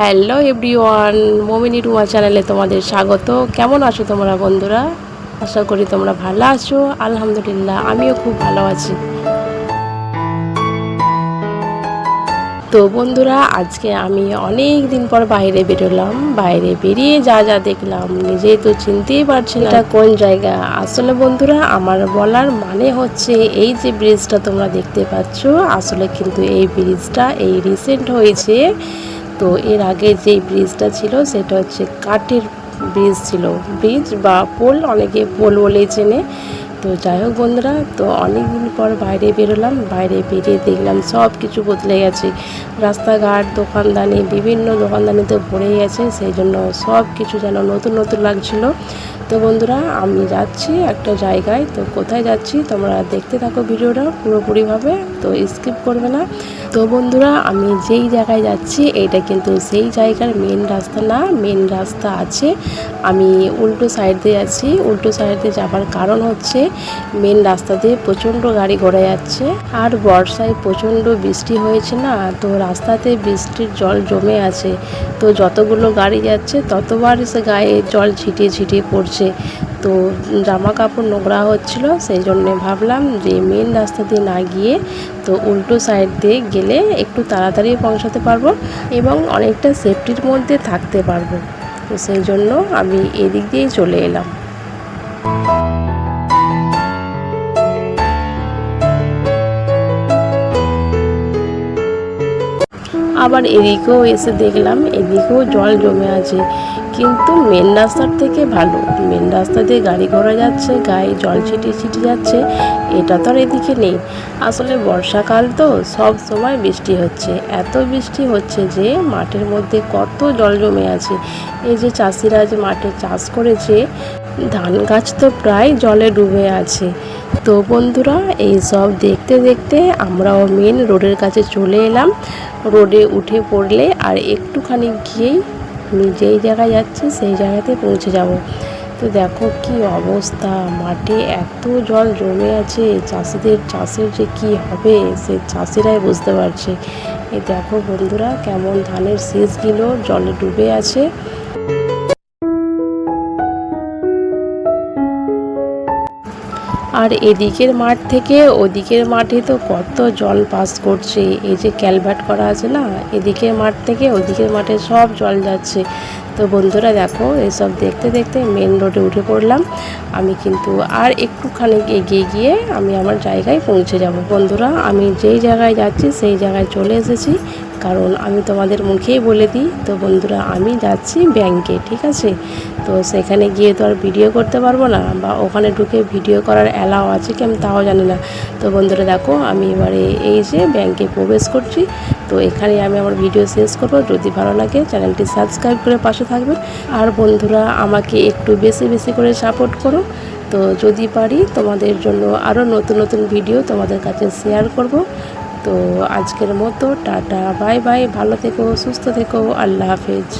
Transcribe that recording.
Hello everyone, মোমিনী Ruma চ্যানেলে তোমাদের স্বাগত। কেমন আছো তোমরা বন্ধুরা? আশা করি তোমরা ভালো আছো। আলহামদুলিল্লাহ, আমিও খুব ভালো আছি। তো বন্ধুরা, আজকে আমি অনেক দিন পর বাইরে বেরোলাম। বাইরে বেরিয়ে যা যা দেখলাম, নিজেই তো চিনতেই পারছি না। কোন জায়গা? আসলে বন্ধুরা, আমার বলার মানে হচ্ছে এই যে ব্রিজটা তোমরা দেখতে পাচ্ছ, আসলে কিন্তু এই ব্রিজটা এই রিসেন্ট হয়েছে। তো এর আগে যেই ব্রিজটা ছিল, সেটা হচ্ছে কাঠের ব্রিজ ছিল। ব্রিজ বা পোল, অনেকে পোল বলেই চেনে। তো যাই হোক বন্ধুরা, তো অনেক দিন পর বাইরে বেরোলাম। বাইরে বেরিয়ে দেখলাম সব কিছু বদলে গেছে। রাস্তাঘাট, দোকানদানি, বিভিন্ন দোকানদানিতে ভরে গেছে। সেই জন্য সব কিছু যেন নতুন নতুন লাগছিল। তো বন্ধুরা, আমি যাচ্ছি একটা জায়গায়। তো কোথায় যাচ্ছি তোমরা দেখতে থাকো ভিডিওটা পুরোপুরিভাবে, তো স্কিপ করবে না। তো বন্ধুরা, আমি যেই জায়গায় যাচ্ছি, এইটা কিন্তু সেই জায়গার মেন রাস্তা না, মেন রাস্তা আছে। আমি উল্টো সাইড দিয়ে যাচ্ছি। উল্টো সাইড দিয়ে যাবার কারণ হচ্ছে, মেন রাস্তা দিয়ে প্রচণ্ড গাড়ি ঘোড়া যাচ্ছে। আর বর্ষায় প্রচণ্ড বৃষ্টি হয়েছে না, তো রাস্তাতে বৃষ্টির জল জমে আছে। তো যতগুলো গাড়ি যাচ্ছে, ততবার সে গায়ে জল ছিটিয়ে ছিটিয়ে পড়ছে। তো জামা কাপড় নোংরা হচ্ছিল, সেই জন্যে ভাবলাম যে মেন রাস্তা দিয়ে না গিয়ে তো উল্টো সাইড দিয়ে গেলে একটু তাড়াতাড়ি পৌঁছাতে পারব এবং অনেকটা সেফটির মধ্যে থাকতে পারব। তো সেই জন্য আমি এদিক দিয়েই চলে এলাম। আবার এদিকেও এসে দেখলাম, এদিকেও জল জমে আছে। কিন্তু মেন রাস্তার থেকে ভালো। মেন রাস্তা দিয়ে গাড়ি ঘোড়া যাচ্ছে, গায়ে জল ছিটিয়ে ছিটিয়ে যাচ্ছে, এটা তো আর এদিকে নেই। আসলে বর্ষাকাল তো, সব সময় বৃষ্টি হচ্ছে। এত বৃষ্টি হচ্ছে যে মাঠের মধ্যে কত জল জমে আছে। এই যে চাষিরা যে মাঠে চাষ করেছে, ধান গাছ তো প্রায় জলে ডুবে আছে। তো বন্ধুরা, এই সব দেখতে দেখতে আমরাও মেন রোডের কাছে চলে এলাম। রোডে উঠে পড়লে আর একটুখানি গিয়েই যেই জায়গায় যাচ্ছি, সেই জায়গাতে পৌঁছে যাব। তো দেখো কি অবস্থা, মাঠে এত জল জমে আছে, চাষিদের চাষের যে কি হবে, সে চাষিরাই বুঝতে পারছে। এই দেখো বন্ধুরা, কেমন ধানের শীষগুলো জলে ডুবে আছে। আর এদিকের মাঠ থেকে ওদিকের মাঠে তো কত জল পাস করছে। এই যে ক্যালভার্ট করা আছে না, এদিকের মাঠ থেকে ওদিকের মাঠে সব জল যাচ্ছে। তো বন্ধুরা দেখো, এসব দেখতে দেখতে মেন রোডে উঠে পড়লাম। আমি কিন্তু আর একটুখানি এগিয়ে গিয়ে আমি আমার জায়গায় পৌঁছে যাব। বন্ধুরা, আমি যেই জায়গায় যাচ্ছি সেই জায়গায় চলে এসেছি। কারণ আমি তোমাদের মুখেই বলে দিই, তো বন্ধুরা, আমি যাচ্ছি ব্যাংকে ঠিক আছে? তো সেখানে গিয়ে তো আর ভিডিও করতে পারব না, বা ওখানে ঢুকে ভিডিও করার অ্যালাও আছে কি আমি তাও জানি না। তো বন্ধুরা দেখো, আমি এবারে এই যে ব্যাংকে প্রবেশ করছি। তো এখানে আমি আমার ভিডিও শেষ করব। যদি ভালো লাগে, চ্যানেলটি সাবস্ক্রাইব করে পাশে থাকবেন। আর বন্ধুরা, আমাকে একটু বেশি বেশি করে সাপোর্ট করো। তো যদি পারি, তোমাদের জন্য আরও নতুন নতুন ভিডিও তোমাদের কাছে শেয়ার করব। তো আজকের মতো, টাটা বাই বাই ভালো থেকো, সুস্থ থেকো, আল্লাহ হাফেজ।